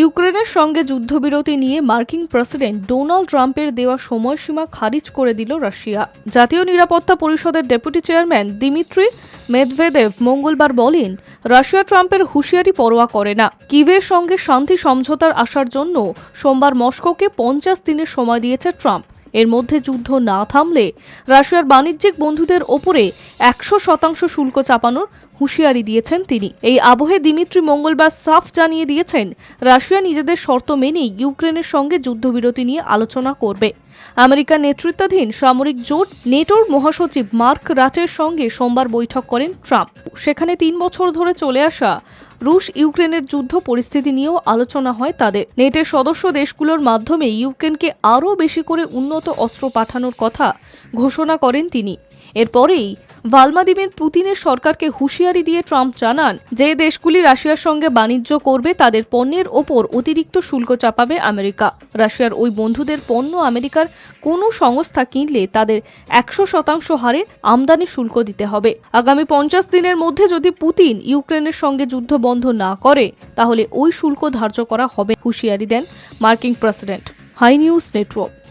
ইউক্রেনের সঙ্গে যুদ্ধবিরতি নিয়ে মার্কিন প্রেসিডেন্ট ডোনাল্ড ট্রাম্পের দেওয়া সময়সীমা খারিজ করে দিল রাশিয়া। জাতীয় নিরাপত্তা পরিষদের ডেপুটি চেয়ারম্যান দিমিত্রি মেদভেদেভ মঙ্গলবার বলেন, রাশিয়া ট্রাম্পের হুঁশিয়ারি পরোয়া করে না। কিভের সঙ্গে শান্তি সমঝোতার আসার জন্য সোমবার মস্কোকে পঞ্চাশ দিনের সময় দিয়েছে ট্রাম্প। এর মধ্যে যুদ্ধ না থামলে রাশিয়ার বাণিজ্যিক বন্ধুদের ওপরে একশো শতাংশ শুল্ক চাপানোর হুঁশিয়ারি দিয়েছেন তিনি। এই আবহে দিমিত্রি মঙ্গলবার সাফ জানিয়ে দিয়েছেন, রাশিয়া নিজেদের শর্ত মেনেই ইউক্রেনের সঙ্গে যুদ্ধবিরতি নিয়ে আলোচনা করবে। আমেরিকার নেতৃত্বাধীন সামরিক জোট নেটোর মহাসচিব মার্ক রাটের সঙ্গে সোমবার বৈঠক করেন ট্রাম্প। সেখানে তিন বছর ধরে চলে আসা রুশ ইউক্রেনের যুদ্ধ পরিস্থিতি নিয়েও আলোচনা হয় তাদের। নেটের সদস্য দেশগুলোর মাধ্যমে ইউক্রেনকে আরও বেশি করে উন্নত অস্ত্র পাঠানোর কথা ঘোষণা করেন তিনি। এরপরেই ভালমাদিমির পুতিনের সরকারকে হুঁশিয়ারি দিয়ে ট্রাম্প জানান যে দেশগুলি রাশিয়ার সঙ্গে বাণিজ্য করবে, তাদের পণ্যের ওপর অতিরিক্ত শুল্ক চাপাবে আমেরিকা। রাশিয়ার ওই বন্ধুদের পণ্য আমেরিকার কোনো সংস্থা কিনলে তাদের একশো শতাংশ হারে আমদানি শুল্ক দিতে হবে। আগামী পঞ্চাশ দিনের মধ্যে যদি পুতিন ইউক্রেনের সঙ্গে যুদ্ধ বন্ধ না করে, তাহলে ওই শুল্ক ধার্য করা হবে, হুঁশিয়ারি দেন মার্কিন প্রেসিডেন্ট। High news network.